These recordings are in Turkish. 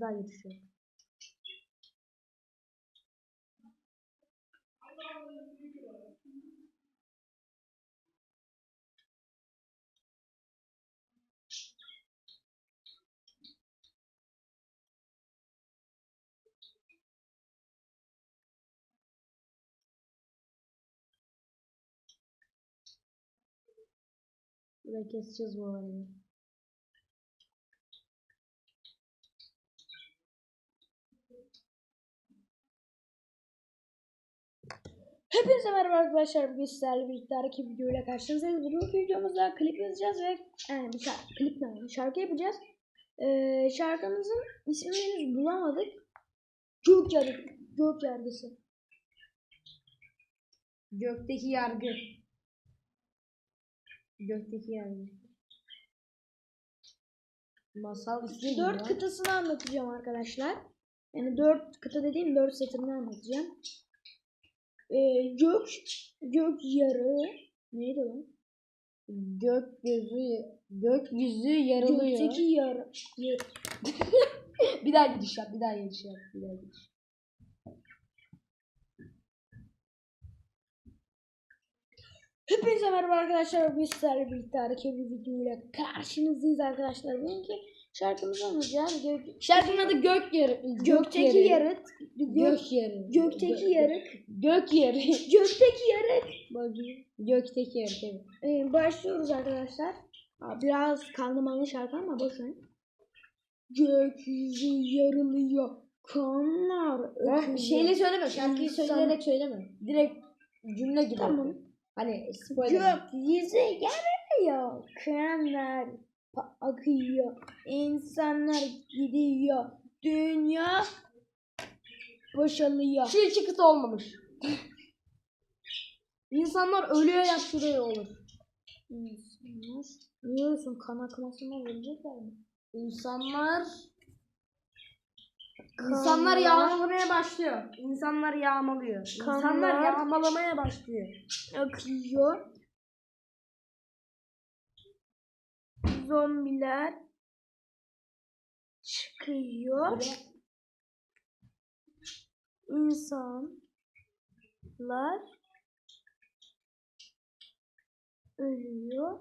Daha yetişiyor. Burayı keseceğiz bu arada. Hepinize merhaba arkadaşlar. Bugün sizlerle birlikte hareket videoyla karşınızdayız. Bu videomuzda klip yazacağız ve yani bir şarkı, klip ne? Şarkı yapacağız. Ee, şarkımızın ismini henüz bulamadık. Gök yargı. Gök yargısı. Gökteki yargı. Gökteki yargı. Masal ismi Dört ya. kıtasını anlatacağım arkadaşlar. Yani dört kıta dediğim dört setini anlatacağım. Ee, gök, gök yarı neydi lan? Gökyüzü, gökyüzü yarılıyor. Gökteki yarı. yarı. bir daha gidiş yap, bir daha gidiş yap, bir daha gidiş. Hepinize merhaba arkadaşlar. Bugün sizlerle birlikte hareket bir videoyla karşınızdayız arkadaşlar. Bugünkü şarkımızı anlatacağız. Gök, Şarkının adı Gök Yarı. gökteki yarıt. Gök, Yarı. gökteki Gö- yarık. Gök Yarı. Gökteki yarık. Bakayım. Gökteki Yarı tabii. Ee, başlıyoruz arkadaşlar. Biraz kanlımalı şarkı ama boşverin. Gökyüzü yarılıyor. Kanlar akıyor. şeyle söyleme, şarkıyı söyleyerek söyleme. Direkt cümle gibi. Tamam. Hani spoiler. Gökyüzü yarılıyor. Kanlar akıyor. İnsanlar gidiyor. Dünya boşalıyor. İki kıta olmamış. İnsanlar ölüyor yaptırıyor olur. İnsanlar ne diyorsun? Kan akmasından ölecekler mi? İnsanlar Kanlar- İnsanlar yağmalamaya başlıyor. İnsanlar yağmalıyor. İnsanlar yağmalamaya başlıyor. akıyor. Zombiler çıkıyor. İnsanlar ölüyor.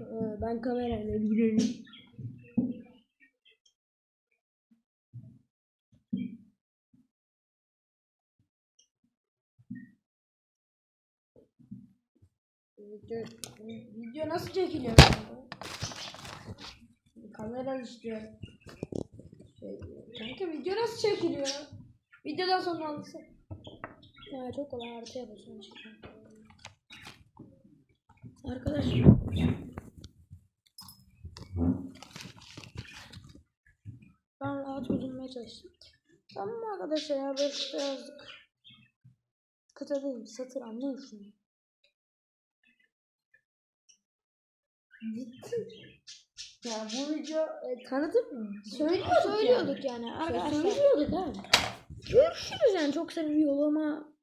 Ee, ben kamerayla girelim. Video, video nasıl çekiliyor? Kamera istiyor. Şey, kanka video nasıl çekiliyor? Videodan sonra alırsa. Ya çok kolay haritaya basıyorum çıkıyor. Arkadaşlar ben rahat üzülmeye çalıştım. Tamam arkadaşlar ya böyle yazdık. Kıta değil satır anlayın şunu. Ya bu video e, tanıtıp söylüyorduk, Söylüyorduk yani, yani. arkadaşlar. Söylüyorduk ha. Görüşürüz yani çok seviyorum ama